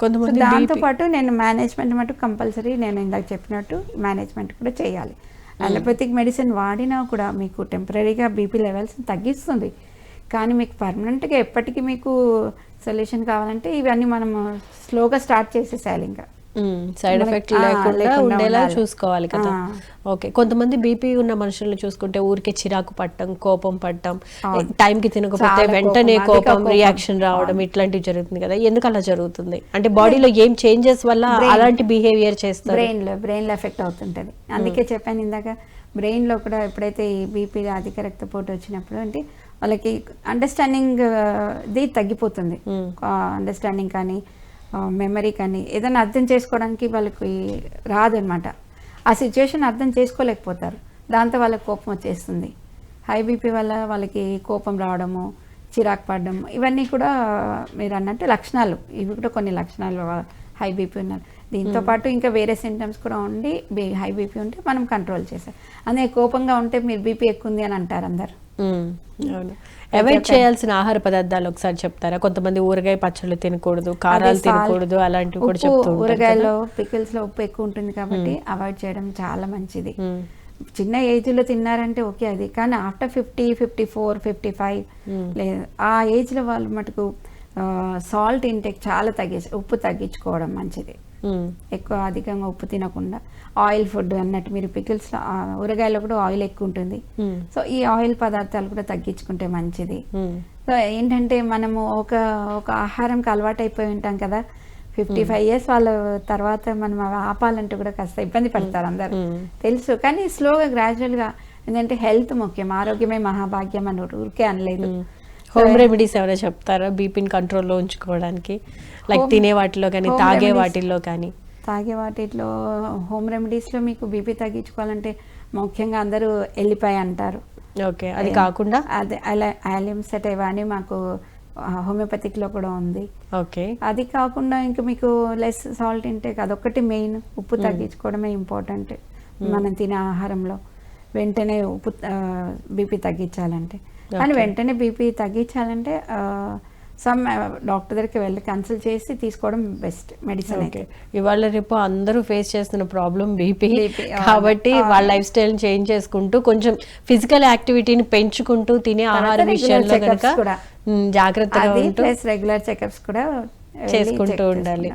కొంతమంది దాంతో BP పాటు నేను మేనేజ్మెంట్ మటు కంపల్సరీ నేను ఇందాక చెప్పినట్టు మేనేజ్మెంట్ కూడా చేయాలి. అలోపతిక్ మెడిసిన్ వాడినా కూడా మీకు టెంపరీగా బీపీ లెవెల్స్ తగ్గిస్తుంది. కానీ మీకు పర్మనెంట్గా ఎప్పటికీ మీకు సొల్యూషన్ కావాలంటే ఇవన్నీ మనం స్లోగా స్టార్ట్ చేసేసేయాలి ఇంకా. సైడ్ ఎఫెక్ట్ లేకుండా ఉండేలా. చూసుకోవాలి కదా. ఓకే కొంతమంది బీపీ ఉన్న మనుషులను చూసుకుంటే ఊరికే చిరాకు పట్టడం కోపం పట్టడం. టైంకి తినకపోతే వెంటనే కోపం. రియాక్షన్ రావడం ఇట్లాంటివి జరుగుతుంది కదా ఎందుకు అలా జరుగుతుంది అంటే బాడీలో ఏం చేంజెస్ వల్ల. అలాంటి బిహేవియర్ చేస్తారు బ్రెయిన్లో బ్రెయిన్లో ఎఫెక్ట్ అవుతుంటుంది అందుకే చెప్పాను ఇందాక బ్రెయిన్లో కూడా ఎప్పుడైతే ఈ బీపీ అధిక రక్తపోటు వచ్చినప్పుడు అంటే వాళ్ళకి అండర్స్టాండింగ్ ది తగ్గిపోతుంది. అండర్స్టాండింగ్ కానీ మెమరీ కానీ ఏదైనా అర్థం చేసుకోవడానికి వాళ్ళకి రాదనమాట. ఆ సిచ్యువేషన్ అర్థం చేసుకోలేకపోతారు. దాంతో వాళ్ళకి కోపం వచ్చేస్తుంది. హై బీపీ వల్ల వాళ్ళకి కోపం రావడము చిరాకు పడడం ఇవన్నీ కూడా మీరు అన్నట్టు లక్షణాలు. ఇవి కూడా కొన్ని లక్షణాలు హై బీపీ ఉన్నారు. దీంతో పాటు ఇంకా వేరే సింటమ్స్ కూడా ఉండి బీ- హై బీపీ ఉంటే మనం కంట్రోల్ చేసాం. అదే కోపంగా ఉంటే మీరు బీపీ ఎక్కువ ఉంది అని అంటారు అందరు. అవును. అవాయిడ్ చేయాల్సిన ఆహార పదార్థాలు ఒకసారి చెప్తారా? కొంతమంది ఊరగాయ పచ్చళ్ళు తినకూడదు కారాలు తినకూడదు అలాంటివి కూడా ఉప్పు, చెప్తూ ఉంటారు కదా. ఊరగాయల్లో పికిల్స్లో ఉప్పు ఎక్కువ ఉంటుంది కాబట్టి అవాయిడ్ చేయడం చాలా మంచిది. చిన్న ఏజ్లో తిన్నారంటే ఓకే అది కానీ after fifty fifty four fifty five లేదు ఆ ఏజ్లో వాళ్ళు మటుకు సాల్ట్ ఇంటేక్ చాలా తగ్గించి ఉప్పు తగ్గించుకోవడం మంచిది. ఎక్కువ అధికంగా ఉప్పు తినకుండా. ఆయిల్ ఫుడ్ అన్నట్టు మీరు పికిల్స్ ఊరగాయలో కూడా ఆయిల్ ఎక్కువ ఉంటుంది. సో ఈ ఆయిల్ పదార్థాలు కూడా తగ్గించుకుంటే మంచిది. సో ఏంటంటే మనము ఒక ఒక ఆహారంకి అలవాటు అయిపోయి ఉంటాం కదా. ఫిఫ్టీ ఫైవ్ ఇయర్స్ వాళ్ళ తర్వాత మనం ఆపాలంటే కూడా కాస్త ఇబ్బంది పడతారు అందరు. తెలుసు. కానీ స్లోగా గ్రాడ్యువల్గా ఏంటంటే హెల్త్ ముఖ్యం. ఆరోగ్యమే మహాభాగ్యం అని ఊరికే అనలేదు. హోమ్ రెమెడీస్ ఏమైనా చెప్తారా? బీపీని కంట్రోల్లో ఉంచుకోవడానికి. లైక్ తినే వాటిలో కానీ తాగే. వాటిల్లో కానీ. తాగే వాటిలో హోమ్ రెమెడీస్లో మీకు బీపీ తగ్గించుకోవాలంటే ముఖ్యంగా అందరూ వెళ్ళిపోయి అంటారు. ఓకే అది కాకుండా? అదే అలా ఆలియం సెట్ ఇవన్నీ మాకు హోమియోపతిక్లో కూడా ఉంది. ఓకే. అది కాకుండా ఇంకా మీకు లెస్ సాల్ట్ ఇంటేక్ అదొక్కటి మెయిన్. ఉప్పు తగ్గించుకోవడమే ఇంపార్టెంట్. మనం తినే ఆహారంలో. వెంటనే ఉప్పు బీపీ తగ్గించాలంటే. కానీ వెంటనే బీపీ తగ్గించాలంటే సమ్ డాక్టర్ దగ్గరికి వెళ్ళి కన్సల్ట్ చేసి తీసుకోవడం బెస్ట్ మెడిసిన్ అయితే ఇవాళ రేపు అందరూ ఫేస్ చేస్తున్న ప్రాబ్లం బీపీ. కాబట్టి. వాళ్ళ లైఫ్ స్టైల్ చేంజ్ చేసుకుంటూ కొంచెం ఫిజికల్ యాక్టివిటీని పెంచుకుంటూ తినే ఆహార regular విషయంలో checkups కనుక. జాగ్రత్తగా ప్లస్ రెగ్యులర్ చెకప్స్ కూడా చేసుకుంటూ ఉండాలి